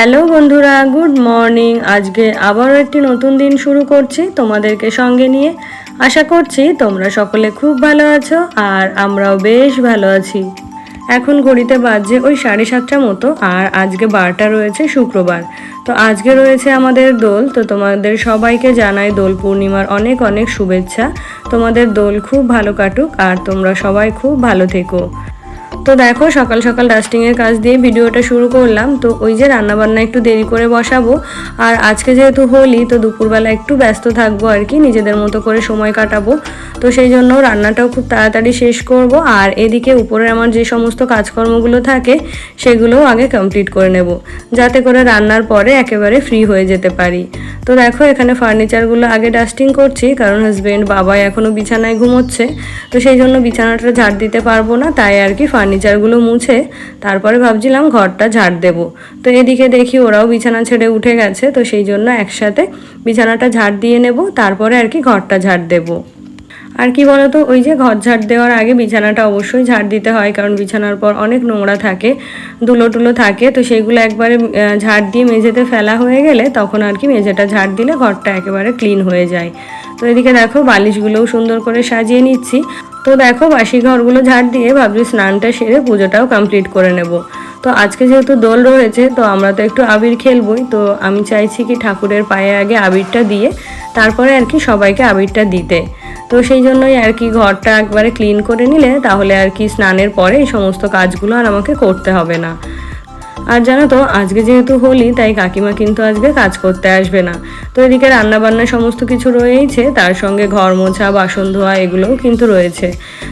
Hello বন্ধুরা, good morning. আজকে আবারও একটি নতুন দিন শুরু করছি তোমাদেরকে সঙ্গে নিয়ে। আশা করছি তোমরা সকলে খুব ভালো আছো আর আমরাও বেশ ভালো আছি। এখন ঘড়িতে বাজছে ওই সাড়ে সাতটা মতো আর আজকে বারটা রয়েছে শুক্রবার। তো আজকে রয়েছে আমাদের দোল, তো তোমাদের সবাইকে জানাই দোল পূর্ণিমার অনেক অনেক শুভেচ্ছা। তোমাদের দোল খুব ভালো কাটুক আর তোমরা সবাই খুব ভালো থেকো। তো দেখো, সকাল সকাল ডাস্টিংয়ের কাজ দিয়ে ভিডিওটা শুরু করলাম। তো ওই যে রান্নাবান্না একটু দেরি করে বসাবো। আর আজকে যেহেতু হোলি, তো দুপুরবেলা একটু ব্যস্ত থাকব আর কি, নিজেদের মতো করে সময় কাটাবো। তো সেই জন্য রান্নাটাও খুব তাড়াতাড়ি শেষ করব। আর এদিকে উপরে আমার যে সমস্ত কাজকর্মগুলো থাকে, সেগুলোও আগে কমপ্লিট করে নেব, যাতে করে রান্নার পরে একেবারে ফ্রি হয়ে যেতে পারি। তো দেখো, এখানে ফার্নিচারগুলো আগে ডাস্টিং করছি, কারণ হাজব্যান্ড বাবাই এখনও বিছানায় ঘুমোচ্ছে। তো সেই জন্য বিছানাটা ঝাড় দিতে পারব না, তাই আর কি ফার্নিচারগুলো মুছে তারপরে ভাবছিলাম ঘরটা ঝাড় দেবো। তো এদিকে দেখি ওরাও বিছানা ছেড়ে উঠে গেছে, তো সেই জন্য একসাথে বিছানাটা ঝাড় দিয়ে নেব, তারপরে আর কি ঘরটা ঝাড় দেবো। আর কি বলতো, ওই যে ঘর ঝাড় দেওয়ার আগে বিছানাটা অবশ্যই ঝাড় দিতে হয়, কারণ বিছানার পর অনেক নোংরা থাকে, ধুলো টুলো থাকে, তো সেগুলো একবারে ঝাড় দিয়ে মেঝেতে ফেলা হয়ে গেলে তখন আর কি মেঝেটা ঝাড় দিলে ঘরটা একেবারে ক্লিন হয়ে যায়। তো এদিকে দেখো বালিশগুলোও সুন্দর করে সাজিয়ে নিচ্ছি। তো দেখো বাসি ঘরগুলো ঝাড় দিয়ে ভাবছি স্নানটা সেরে পুজোটাও কমপ্লিট করে নেব। তো আজকে যেহেতু দোল রয়েছে, তো আমরা তো একটু আবির খেলবই। তো আমি চাইছি কি ঠাকুরের পায়ে আগে আবিরটা দিয়ে তারপরে আর কি সবাইকে আবিরটা দিতে। তো সেই জন্যই আর কি ঘরটা একবারে ক্লিন করে নিলে তাহলে আর কি স্নানের পরে এই সমস্ত কাজগুলো আর আমাকে করতে হবে না। আর জানো তো, আজকে যেহেতু হোলি, তাই কাকিমা কিন্তু আজকে কাজ করতে আসবে না। তো এদিকে রান্না বান্না সমস্ত কিছু রয়েইছে, তার সঙ্গে ঘর মোছা, বাসন ধোয়া, এগুলোও কিন্তু রয়েছে।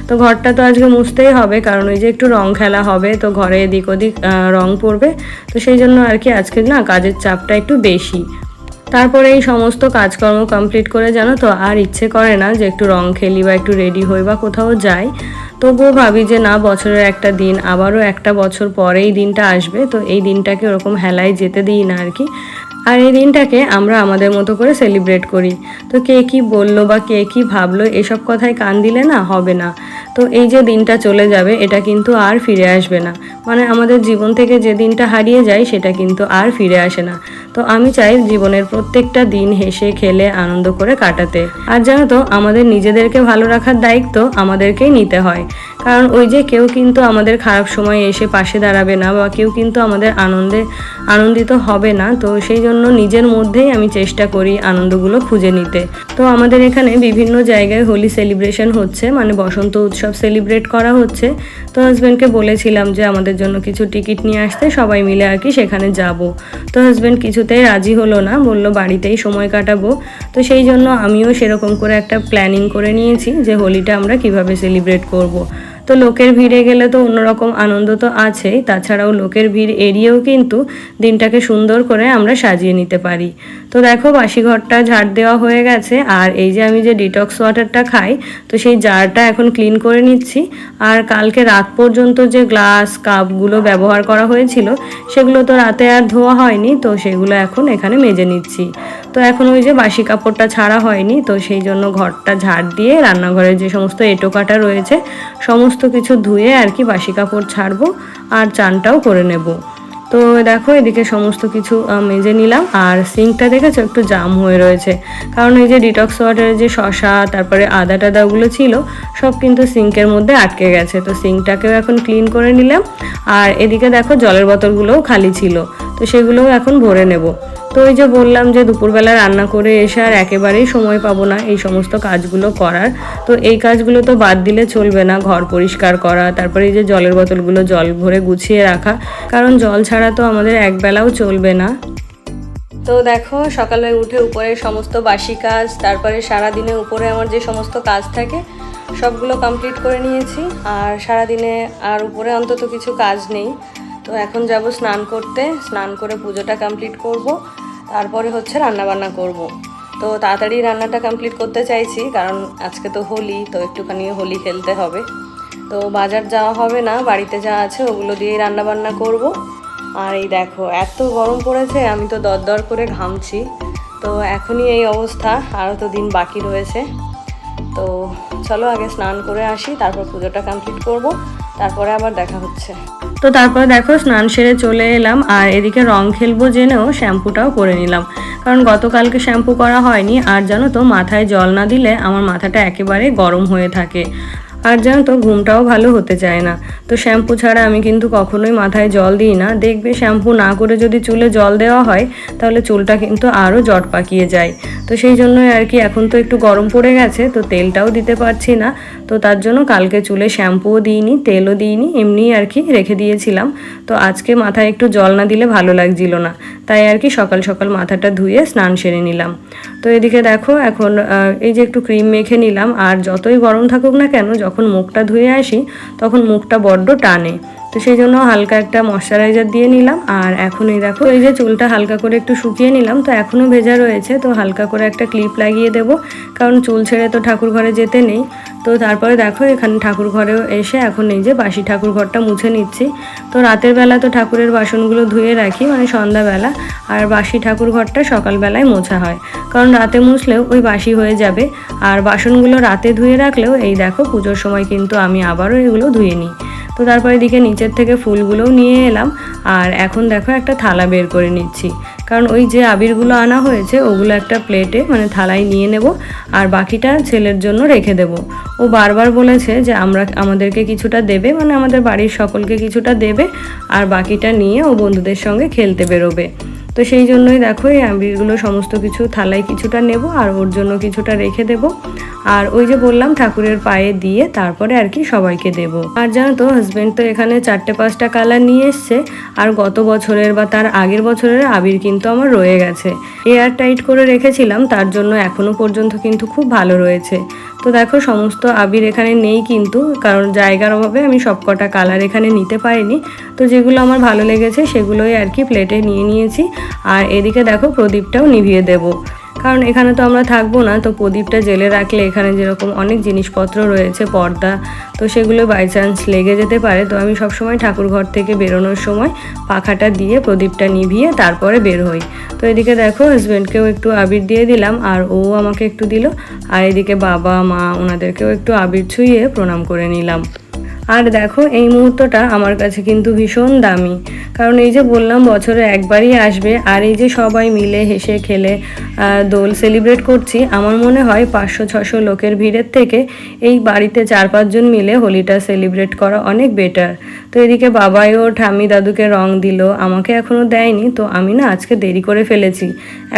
তো ঘরটা তো আজকে মুছতেই হবে, কারণ ওই যে একটু রং খেলা হবে, তো ঘরে এদিক ওদিক রং পড়বে। তো সেই জন্য আর কি আজকে না কাজের চাপটা একটু বেশি। তারপরে এই সমস্ত কাজকর্ম কমপ্লিট করে জানো তো, আর ইচ্ছে করে না যে একটু রং খেলি বা একটু রেডি হই বা কোথাও যাই। তবুও ভাবি যে না, বছরের একটা দিন, আবারও একটা বছর পরে এই দিনটা আসবে, তো এই দিনটাকে ওরকম হেলায় যেতে দিই না আর কি। আর এই দিনটাকে আমরা আমাদের মতো করে সেলিব্রেট করি। তো কে কি বলল বা কে কি ভাবলো, এসব কথায় কান দিলে না হবে না। তো এই যে দিনটা চলে যাবে, এটা কিন্তু আর ফিরে আসবে না। মানে আমাদের জীবন থেকে যে দিনটা হারিয়ে যায়, সেটা কিন্তু আর ফিরে আসে না। তো আমি চাই জীবনের প্রত্যেকটা দিন হেসে, খেলে, আনন্দ করে কাটাতে। আর জানো তো, আমাদের নিজেদেরকে ভালো রাখার দায়িত্ব আমাদেরকেই নিতে হয়। কারণ ওই যে কেউ কিন্তু আমাদের খারাপ সময়ে এসে পাশে দাঁড়াবে না বা কেউ কিন্তু আমাদের আনন্দে আনন্দিত হবে না, তো সেই জন্য নিজের মধ্যেই আমি চেষ্টা করি আনন্দগুলো খুঁজে নিতে। তো আমাদের এখানে বিভিন্ন জায়গায় হোলি সেলিব্রেশন হচ্ছে মানে বসন্ত উৎসব সেলিব্রেট করা হচ্ছে। তো হাজব্যান্ডকে বলেছিলাম যে আমাদের জন্য কিছু টিকিট নিয়ে আসতে, সবাই মিলে আর কি সেখানে যাব। তো হাজব্যান্ড কিছুতেই রাজি হলো না, বলল বাড়িতেই সময় কাটাবো তো সেই জন্য আমিও সেরকম করে একটা প্ল্যানিং করে নিয়েছি যে হোলিটা আমরা কীভাবে সেলিব্রেট করব। তো লোকের ভিড়ে গেলে তো অন্যরকম আনন্দ তো আছেই। তাছাড়াও লোকের ভিড় এড়িয়েও কিন্তু দিনটাকে সুন্দর করে আমরা সাজিয়ে নিতে পারি। তো দেখো বাসি ঘরটা ঝাড় দেওয়া হয়ে গেছে। আর এই যে আমি যে ডিটক্স ওয়াটারটা খাই, তো সেই জারটা এখন ক্লিন করে নিচ্ছি। আর কালকে রাত পর্যন্ত যে গ্লাস কাপগুলো ব্যবহার করা হয়েছিল, সেগুলো তো রাতে আর ধোয়া হয়নি, তো সেগুলো এখন এখানে মেজে নিচ্ছি। তো এখন ওই যে বাসি কাপড়টা ছাড়া হয়নি, তো সেই জন্য ঘরটা ঝাড় দিয়ে রান্নাঘরের যে সমস্ত এঁটো কাটা রয়েছে, সমস্ত কিছু ধুয়ে আর কি বাসি কাপড় ছাড়বো আর চানটাও করে নেব। তো দেখো এদিকে সমস্ত কিছু মেজে নিলাম। আর সিঙ্কটা দেখেছ? একটু জাম হয়ে রয়েছে। কারণ এই যে ডিটক্স ওয়াটারের যে শশা, তারপরে আদা টাদাগুলো ছিল, সব কিন্তু সিঙ্কের মধ্যে আটকে গেছে। তো সিঙ্কটাকেও এখন ক্লিন করে নিলাম। আর এদিকে দেখো জলের বোতলগুলোও খালি ছিল। তো সেগুলোও এখন ভরে নেব। তো ওই যে বললাম যে দুপুরবেলা রান্না করে এসে আর একেবারেই সময় পাবো না এই সমস্ত কাজগুলো করার। তো এই কাজগুলো তো বাদ দিলে চলবে না, ঘর পরিষ্কার করা, তারপরে এই যে জলের বোতলগুলো জল ভরে গুছিয়ে রাখা। কারণ জল ছাড়া তো আমাদের একবেলাও চলবে না। তো দেখো, সকালে উঠে উপরে সমস্ত বাসি কাজ, তারপরে সারা দিনে উপরে আমার যে সমস্ত কাজ থাকে, সবগুলো কমপ্লিট করে নিয়েছি। আর সারা দিনে আর উপরে অন্তত কিছু কাজ নেই। তো এখন যাব স্নান করতে, স্নান করে পুজোটা কমপ্লিট করব। তারপরে হচ্ছে রান্না বান্না করব। তো তাড়াতাড়ি রান্নাটা কমপ্লিট করতে চাইছি, কারণ আজকে তো হোলি, তো একটুখানি হোলি খেলতে হবে। তো বাজার যাওয়া হবে না, বাড়িতে যা আছে ওগুলো দিয়েই রান্না বান্না করব। আর এই দেখো, এত গরম পড়েছে, আমি তো দরদর করে ঘামছি। তো এখনই এই অবস্থা, আরও তো দিন বাকি রয়েছে। তো চলো আগে স্নান করে আসি, তারপর পুজোটা কমপ্লিট করব, তারপরে আবার দেখা হচ্ছে। তো তারপরে দেখো স্নান সেরে চলে এলাম, আর এদিকে রং খেলব জেনেও শ্যাম্পুটাও করে নিলাম। কারণ গতকালকে শ্যাম্পু করা হয়নি, আর জানো তো, মাথায় জল না দিলে আমার মাথাটা একেবারে গরম হয়ে থাকে। আর জানো তো ঘুমটাও ভালো হতে চায় না। তো শ্যাম্পু ছাড়া আমি কিন্তু কখনোই মাথায় জল দিই না। দেখবে শ্যাম্পু না করে যদি চুলে জল দেওয়া হয়, তাহলে চুলটা কিন্তু আরও জট পাকিয়ে যায়। তো সেই জন্যই আর কি এখন তো একটু গরম পড়ে গেছে, তো তেলটাও দিতে পারছি না। তো তার জন্য কালকে চুলে শ্যাম্পুও দিইনি, তেলও দিইনি এমনি আর কি রেখে দিয়েছিলাম। তো আজকে মাথায় একটু জল না দিলে ভালো লাগছিল না। তাই আর কি সকাল সকাল মাথাটা ধুয়ে স্নান সেরে নিলাম। তো এদিকে দেখো এখন এই যে একটু ক্রিম মেখে নিলাম। আর যতই গরম থাকুক না কেন, যখন মুখটা ধুয়ে আসি, তখন মুখটা বড্ড টানে। তো সেই জন্য হালকা একটা ময়শ্চারাইজার দিয়ে নিলাম। আর এখন এই দেখো, এই যে চুলটা হালকা করে একটু শুকিয়ে নিলাম, তো এখনও ভেজা রয়েছে, তো হালকা করে একটা ক্লিপ লাগিয়ে দেবো। কারণ চুল ছেড়ে তো ঠাকুর ঘরে যেতে নেই। তো তারপরে দেখো, এখানে ঠাকুর ঘরেও এসে এখন এই যে বাসি ঠাকুর ঘরটা মুছে নিচ্ছি। তো রাতের বেলা তো ঠাকুরের বাসনগুলো ধুয়ে রাখি মানে সন্ধ্যাবেলা। আর বাসি ঠাকুর ঘরটা সকালবেলায় মোছা হয়। কারণ রাতে মুছলেও ওই বাসি হয়ে যাবে। আর বাসনগুলো রাতে ধুয়ে রাখলেও, এই দেখো পুজোর সময় কিন্তু আমি আবারও এগুলো ধুয়ে নিই। তো তারপরে এদিকে নিচের থেকে ফুলগুলোও নিয়ে এলাম। আর এখন দেখো একটা থালা বের করে নিচ্ছি। কারণ ওই যে আবিরগুলো আনা হয়েছে, ওগুলো একটা প্লেটে মানে থালায় নিয়ে নেব, আর বাকিটা ছেলের জন্য রেখে দেব। ও বারবার বলেছে যে আমরা আমাদেরকে কিছুটা দেবে মানে আমাদের বাড়ির সকলকে কিছুটা দেবে, আর বাকিটা নিয়ে ও বন্ধুদের সঙ্গে খেলতে বেরোবে। তো সেই জন্যই দেখো এই আবিরগুলো সমস্ত কিছু থালায় কিছুটা নেব আর ওর জন্য কিছুটা রেখে দেব। আর ওই যে বললাম ঠাকুরের পায়ে দিয়ে তারপরে আর কি সবাইকে দেব। আর জানো তো হাজব্যান্ড তো এখানে চারটে পাঁচটা কালার নিয়ে এসছে। আর গত বছরের বা তার আগের বছরের আবির কিন্তু আমার রয়ে গেছে। এয়ার টাইট করে রেখেছিলাম, তার জন্য এখনও পর্যন্ত কিন্তু খুব ভালো রয়েছে। তো দেখো, সমস্ত আবির এখানে নেই কিন্তু, কারণ জায়গার অভাবে আমি সবকটা কালার এখানে নিতে পারিনি। তো যেগুলো আমার ভালো লেগেছে সেগুলোই আর কি প্লেটে নিয়ে নিয়েছি। আর এদিকে দেখো, প্রদীপটাও নিভিয়ে দেবো। কারণ এখানে তো আমরা থাকব না, তো প্রদীপটা জেলে রাখলে এখানে যেরকম অনেক জিনিসপত্র রয়েছে, পর্দা, তো সেগুলো বাই চান্স লেগে যেতে পারে। তো আমি সবসময় ঠাকুর ঘর থেকে বেরোনোর সময় পাখাটা দিয়ে প্রদীপটা নিভিয়ে তারপরে বের হই। তো এদিকে দেখো হাজব্যান্ডকেও একটু আবির দিয়ে দিলাম, আর ও আমাকে একটু দিল, আর এদিকে বাবা, মা, ওনাদেরকেও একটু আবির ছুঁয়ে প্রণাম করে নিলাম। আর দেখো, এই মুহূর্তটা আমার কাছে কিন্তু ভীষণ দামি। কারণ এই যে বললাম, বছরে একবারই আসবে, আর এই যে সবাই মিলে হেসে খেলে দোল সেলিব্রেট করছি, আমার মনে হয় পাঁচশো, ছশো লোকের ভিড়ের থেকে এই বাড়িতে চার পাঁচজন মিলে হোলিটা সেলিব্রেট করা অনেক বেটার তো এদিকে বাবাই ও ঠাম্মি দাদুকে রং দিল। আমাকে এখনও দেয়নি, তো আমি না আজকে দেরি করে ফেলেছি।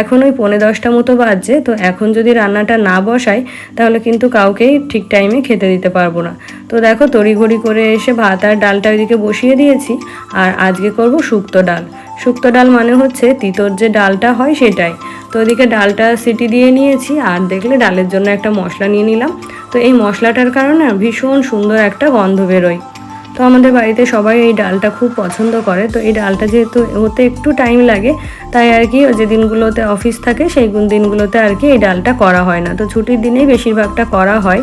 এখন ওই পৌনে দশটা মতো বাজছে, তো এখন যদি রান্নাটা না বসাই, তাহলে কিন্তু কাউকেই ঠিক টাইমে খেতে দিতে পারব না। তো দেখো তড়িঘড়ি করে এসে ভাত আর ডালটা ওইদিকে বসিয়ে দিয়েছি, আর আজকে করব শুক্তো ডাল। শুক্তো ডাল মানে হচ্ছে তিতর যে ডালটা হয় সেটাই। তো ওদিকে ডালটা সিটি দিয়ে নিয়েছি, আর দেখলে ডালের জন্য একটা মশলা নিয়ে নিলাম। তো এই মশলাটার কারণে ভীষণ সুন্দর একটা গন্ধ বেরোয়। তো আমাদের বাড়িতে সবাই এই ডালটা খুব পছন্দ করে। তো এই ডালটা যেহেতু হতে একটু টাইম লাগে, তাই আর কি যে দিনগুলোতে অফিস থাকে, সেই দিনগুলোতে আর কি এই ডালটা করা হয় না। তো ছুটির দিনেই বেশিরভাগটা করা হয়।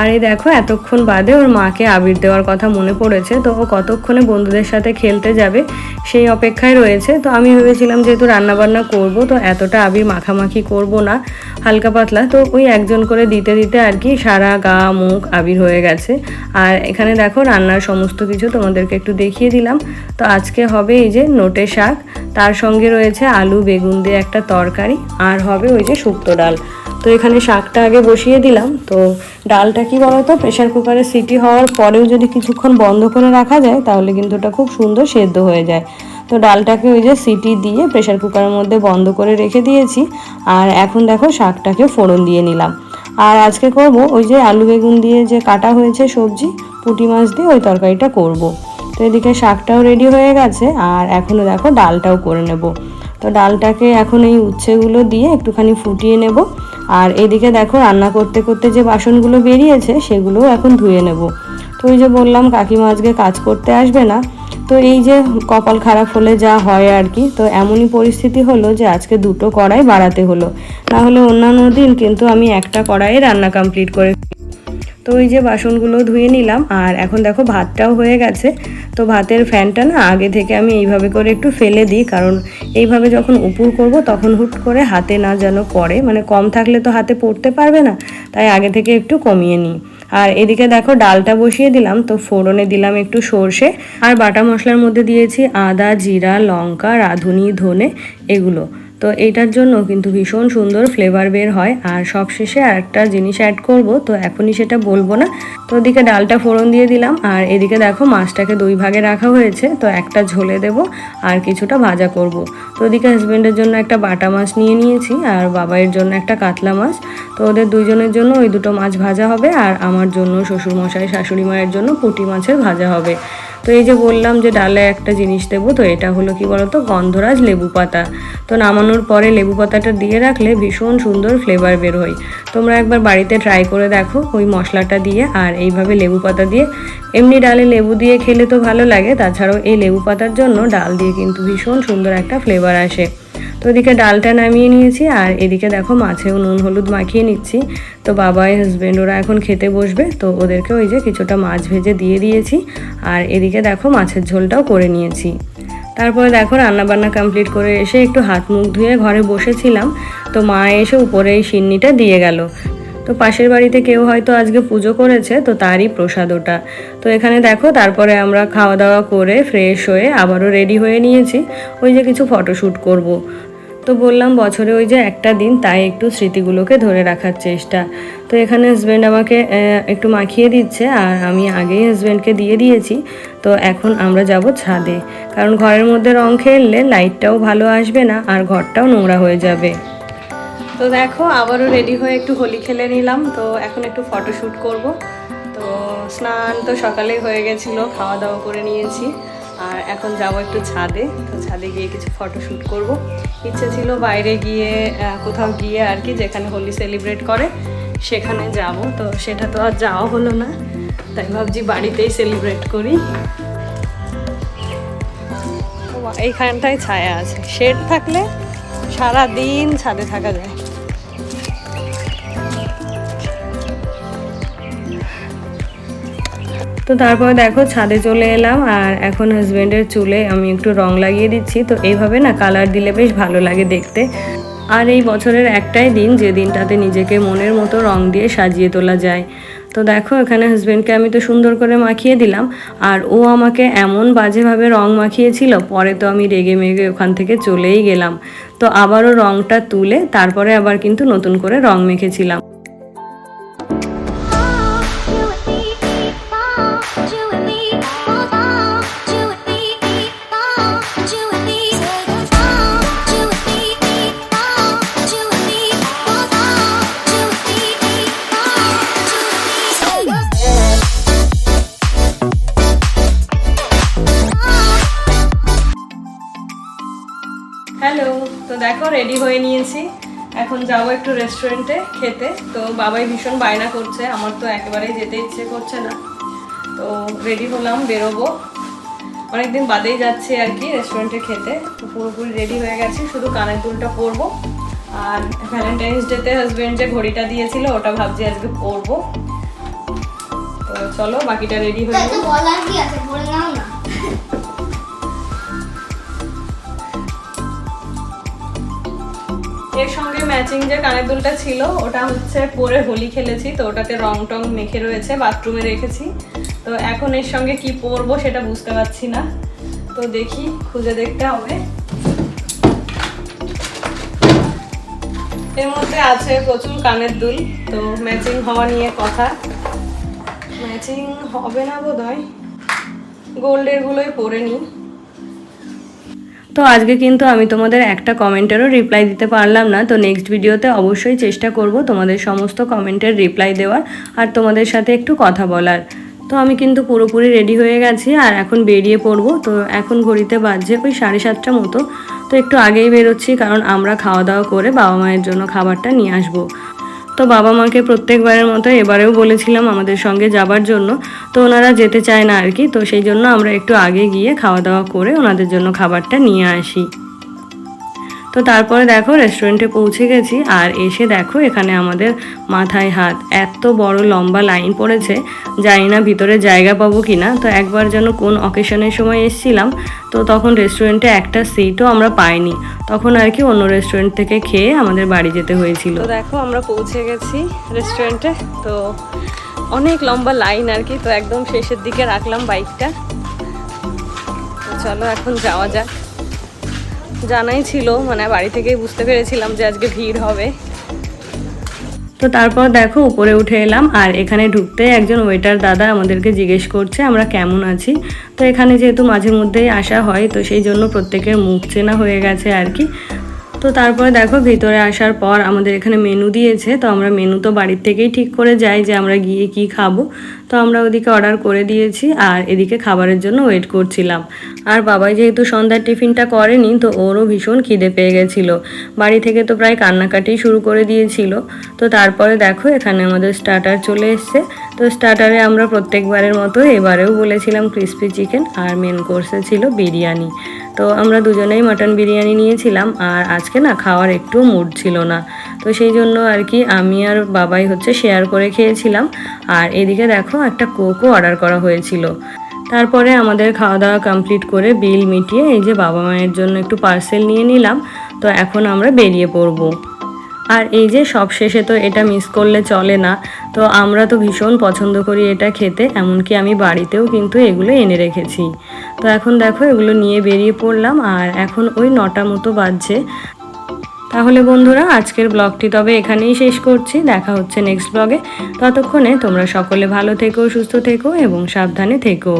আর এই দেখো, এতক্ষণ বাদে ওর মাকে আবির দেওয়ার কথা মনে পড়েছে, তো ও কতক্ষণে বন্ধুদের সাথে খেলতে যাবে সেই অপেক্ষায় রয়েছে। তো আমি ভেবেছিলাম যেহেতু রান্নাবান্না করব, তো এতটা আবির মাখামাখি করব না, হালকা পাতলা। তো ওই একজন করে দিতে দিতে আর কি সারা গা, মুখ আবির হয়ে গেছে। আর এখানে দেখো রান্নার সমস্ত কিছু তোমাদেরকে একটু দেখিয়ে দিলাম। তো আজকে হবে এই যে নোটে শাক, তার সঙ্গে রয়েছে আলু, বেগুন দিয়ে একটা তরকারি, আর হবে ওই যে শুক্তো ডাল। তো এখানে শাকটা আগে বসিয়ে দিলাম। তো ডালটা কি বলতো? প্রেশার কুকারে সিটি হওয়ার পরেও যদি কিছুক্ষণ বন্ধ করে রাখা যায়, তাহলে কিন্তু ওটা খুব সুন্দর সেদ্ধ হয়ে যায়। তো ডালটাকে ওই যে সিটি দিয়ে প্রেশার কুকারের মধ্যে বন্ধ করে রেখে দিয়েছি। আর এখন দেখো শাকটাকে ফোড়ন দিয়ে নিলাম। আর আজকে করব ওই যে আলু বেগুন দিয়ে যে কাটা হয়েছে সবজি, পুঁটি মাছ দিয়ে ওই তরকারিটা করব। তো এদিকে শাকটাও রেডি হয়ে গেছে, আর এখনও দেখো ডালটাও করে নেব। তো ডালটাকে এখন এই উচ্ছেগুলো দিয়ে একটুখানি ফুটিয়ে নেব। আর এদিকে দেখো রান্না করতে করতে যে বাসনগুলো বেরিয়েছে সেগুলো এখন ধুয়ে নেব। তো ওই যে বললাম, কাকিমা আজকে কাজ করতে আসবে না। তো এই যে কপাল খারাপ হলে যা হয় আর কি, তো এমনই পরিস্থিতি হলো যে আজকে দুটো কড়াই বাড়াতে হলো। না হলে অন্যান্য দিন কিন্তু আমি একটা কড়াইয়ে রান্না কমপ্লিট করে তো ওই যে বাসনগুলো ধুয়ে নিলাম, আর এখন দেখো ভাতটাও হয়ে গেছে। তো ভাতের ফ্যানটা না আগে থেকে আমি এইভাবে করে একটু ফেলে দিই, কারণ এইভাবে যখন উপুর করব তখন হুট করে হাতে না যেন পড়ে। মানে কম থাকলে তো হাতে পড়তে পারবে না, তাই আগে থেকে একটু কমিয়ে নিই। আর এদিকে দেখো ডালটা বসিয়ে দিলাম, তো ফোড়নে দিলাম একটু সর্ষে, আর বাটা মশলার মধ্যে দিয়েছি আদা, জিরা, লঙ্কা, রাঁধুনি, ধনে, এগুলো। তো এইটার জন্য কিন্তু ভীষণ সুন্দর ফ্লেভার বের হয়। আর সবশেষে আর একটা জিনিস অ্যাড করব, তো এখনই সেটা বলব না। তো ওদিকে ডালটা ফোড়ন দিয়ে দিলাম, আর এদিকে দেখো মাছটাকে দুই ভাগে রাখা হয়েছে, তো একটা ঝোলে দেব আর কিছুটা ভাজা করব। তো ওদিকে হাজব্যান্ডের জন্য একটা বাটা মাছ নিয়ে নিয়েছি, আর বাবাইয়ের জন্য একটা কাতলা মাছ। তো ওদের দুইজনের জন্য ওই দুটো মাছ ভাজা হবে, আর আমার জন্য শ্বশুরমশাই, শাশুড়ি মায়ের জন্য পুঁটি মাছের ভাজা হবে। তো এই যে বললাম যে ডালে একটা জিনিস দেবো, তো এটা হলো কি বলতো? গন্ধরাজ লেবু পাতা। তো নামানোর পরে লেবু পাতাটা দিয়ে রাখলে ভীষণ সুন্দর ফ্লেভার বের হয়। তোমরা একবার বাড়িতে ট্রাই করে দেখো ওই মশলাটা দিয়ে আর এইভাবে লেবু পাতা দিয়ে। এমনি ডালে লেবু দিয়ে খেলে তো ভালো লাগে, তাছাড়াও এই লেবু পাতার জন্য ডাল দিয়ে কিন্তু ভীষণ সুন্দর একটা ফ্লেভার আসে। তো ওদিকে ডালটা নামিয়ে নিয়েছি আর এদিকে দেখো মাছেও নুন হলুদ মাখিয়ে নিচ্ছি। তো বাবাই হাজব্যান্ড ওরা এখন খেতে বসবে, তো ওদেরকে ওই যে কিছুটা মাছ ভেজে দিয়ে দিয়েছি। আর এদিকে দেখো মাছের ঝোলটাও করে নিয়েছি। তারপরে দেখো রান্নাবান্না কমপ্লিট করে এসে একটু হাত মুখ ধুয়ে ঘরে বসেছিলাম। তো মা এসে উপরে এই সিন্নিটা দিয়ে গেল। তো পাশের বাড়িতে কেউ হয়তো আজকে পুজো করেছে, তো তারই প্রসাদ ওটা। তো এখানে দেখো তারপরে আমরা খাওয়া দাওয়া করে ফ্রেশ হয়ে আবারও রেডি হয়ে নিয়েছি। ওই যে কিছু ফটোশ্যুট করব। তো বললাম, বছরে ওই যে একটা দিন, তাই একটু স্মৃতিগুলোকে ধরে রাখার চেষ্টা। তো এখানে হাজব্যান্ড আমাকে একটু মাখিয়ে দিচ্ছে, আর আমি আগেই হাজব্যান্ডকে দিয়ে দিয়েছি। তো এখন আমরা যাব ছাদে। কারণ ঘরের মধ্যে রং খেললে লাইটটাও ভালো আসবে না, আর ঘরটাও নোংরা হয়ে যাবে। তো দেখো, আবারও রেডি হয়ে একটু হোলি খেলে নিলাম। তো এখন একটু ফটোশ্যুট করব। তো স্নান তো সকালেই হয়ে গেছিল খাওয়া দাওয়া করে নিয়েছি। আর এখন যাব একটু ছাদে। তো ছাদে গিয়ে কিছু ফটোশ্যুট করব। ইচ্ছে ছিল বাইরে গিয়ে কোথাও গিয়ে আর কি, যেখানে হোলি সেলিব্রেট করে, সেখানে যাব। তো সেটা তো আর যাওয়া হলো না। তাই ভাবছি বাড়িতেই সেলিব্রেট করি। এইখানটায় ছায়া আছে। শেড থাকলে সারা দিন ছাদে থাকা যায়। তো তারপর দেখো ছাদে চলে এলাম আর এখন হাজব্যান্ডের চুলে আমি একটু রং লাগিয়ে দিচ্ছি। তো এইভাবে না কালার দিলে বেশ ভালো লাগে দেখতে। আর এই বছরের একটাই দিন, যে দিনটাতে নিজেকে মনের মতো রং দিয়ে সাজিয়ে তোলা যায়। তো দেখো এখানে হাজব্যান্ডকে আমি তো সুন্দর করে মাখিয়ে দিলাম। আর ও আমাকে এমন বাজেভাবে রং মাখিয়েছিল, পরে তো আমি রেগে মেগে ওখান থেকে চলেই গেলাম। তো আবারও রংটা তুলে তারপরে আবার কিন্তু নতুন করে রং মেখেছিলাম। রেডি হয়ে নিয়েছি। এখন যাব একটু রেস্টুরেন্টে খেতে। তো বাবাই ভীষণ বায়না করছে। আমার তো একেবারেই যেতে ইচ্ছে করছে না। তো রেডি হলাম, বেরোবো। অনেকদিন বাদেই যাচ্ছি আর কি রেস্টুরেন্টে খেতে। তো পুরোপুরি রেডি হয়ে গেছি। শুধু কানের দুলটা পরবো। আর ভ্যালেন্টাইন্স ডেতে হাজবেন্ড যে ঘড়িটা দিয়েছিল, ওটা ভাবছি আজকে পরবো। তো চলো, বাকিটা রেডি হয়ে তো এর সঙ্গে ম্যাচিং যে কানের দুলটা ছিল, ওটা হচ্ছে পরে হোলি খেলেছি, তো ওটাতে রং টং মেখে রয়েছে বাথরুমে রেখেছি। তো এখন এর সঙ্গে কি পরবো সেটা বুঝতে পারছি না। তো দেখি, খুঁজে দেখতে হবে। এর মধ্যে আছে প্রচুর কানের দুল, তো ম্যাচিং হওয়া নিয়ে কথা। ম্যাচিং হবে না বোধ হয় গোল্ডের গুলোই পরে নিই। তো আজকে কিন্তু আমি তোমাদের একটা কমেন্টেরও রিপ্লাই দিতে পারলাম না। তো নেক্সট ভিডিওতে অবশ্যই চেষ্টা করব তোমাদের সমস্ত কমেন্টের রিপ্লাই দেওয়ার আর তোমাদের সাথে একটু কথা বলার। তো আমি কিন্তু পুরোপুরি রেডি হয়ে গেছি আর এখন বেরিয়ে পড়ব। তো এখন ঘড়িতে বাজছে ওই সাড়ে সাতটা মতো। তো একটু আগেই বেরোচ্ছি কারণ আমরা খাওয়া দাওয়া করে বাবা মায়ের জন্য খাবারটা নিয়ে আসব। তো বাবা মাকে প্রত্যেকবারের মতো এবারেও বলেছিলাম আমাদের সঙ্গে যাবার জন্য। তো ওনারা যেতে চায় না আর কি। তো সেই জন্য আমরা একটু আগে গিয়ে খাওয়া দাওয়া করে ওনাদের জন্য খাবারটা নিয়ে আসি। তো তারপরে দেখো রেস্টুরেন্টে পৌঁছে গেছি, আর এসে দেখো এখানে আমাদের মাথায় হাত। এত বড় লম্বা লাইন পড়েছে, জানি না ভিতরে জায়গা পাবো কি না তো একবার যেন কোন অকেশনের সময় এসছিলাম, তো তখন রেস্টুরেন্টে একটা সিটও আমরা পাইনি। তখন আর কি অন্য রেস্টুরেন্ট থেকে খেয়ে আমাদের বাড়ি যেতে হয়েছিল। তো দেখো আমরা পৌঁছে গেছি রেস্টুরেন্টে তো অনেক লম্বা লাইন আর কি, তো একদম শেষের দিকে রাখলাম বাইকটা চলো এখন যাওয়া যাক। জানাই ছিল মানে বাড়ি থেকেই বুঝতে পেরেছিলাম যে আজকে ভিড় হবে। তো তারপর দেখো, উপরে উঠে এলাম, আর এখানে ঢুকতে একজন ওয়েটার দাদা আমাদেরকে জিজ্ঞেস করছে, আমরা কেমন আছি? তো এখানে যেহেতু মাঝে মধ্যেই আসা হয়, তো সেই জন্য প্রত্যেকের মুখ চেনা হয়ে গেছে আর কি। তো তারপরে দেখো ভিতরে আসার পর আমাদের এখানে মেনু দিয়েছে, তো আমরা মেনু তো বাড়ির থেকেই ঠিক করে যাই যে আমরা গিয়ে কি খাব। তো আমরা ওদিকে অর্ডার করে দিয়েছি আর এদিকে খাবারের জন্য ওয়েট করছিলাম। আর বাবাই যেহেতু সন্ধ্যার টিফিনটা করেনি, তো ওরও ভীষণ খিদে পেয়ে গেছিল। বাড়ি থেকে তো প্রায় কান্নাকাটি শুরু করে দিয়েছিল। তো তারপরে দেখো এখানে আমাদের স্টার্টার চলে এসছে। তো স্টার্টারে আমরা প্রত্যেকবারের মতো এবারেও বলেছিলাম ক্রিস্পি চিকেন আর মেন কোর্সে ছিল বিরিয়ানি। তো আমরা দুজনেই মাটন বিরিয়ানি নিয়েছিলাম আর আজকে না খাওয়ার একটু মুড ছিল না। তো সেই জন্য আর কি আমি আর বাবাই হচ্ছে শেয়ার করে খেয়েছিলাম। আর এদিকে দেখো একটা কোকও অর্ডার করা হয়েছিল। তারপরে আমাদের খাওয়া দাওয়া কমপ্লিট করে বিল মিটিয়ে এই যে বাবা মায়ের জন্য একটু পার্সেল নিয়ে নিলাম। তো এখন আমরা বেরিয়ে পড়ব। আর এই যে সব শেষে তো এটা মিস করলে চলে না, তো আমরা তো ভীষণ পছন্দ করি এটা খেতে, এমনকি আমি বাড়িতেও কিন্তু এগুলো এনে রেখেছি। তো এখন দেখো এগুলো নিয়ে বেরিয়ে পড়লাম, আর এখন ওই নটা মতো বাজছে। তাহলে বন্ধুরা, আজকের ব্লগটি তবে এখানেই শেষ করছি, দেখা হচ্ছে নেক্সট ব্লগে। ততক্ষণে তোমরা সকলে ভালো থেকো, সুস্থ থেকো এবং সাবধানে থেকো।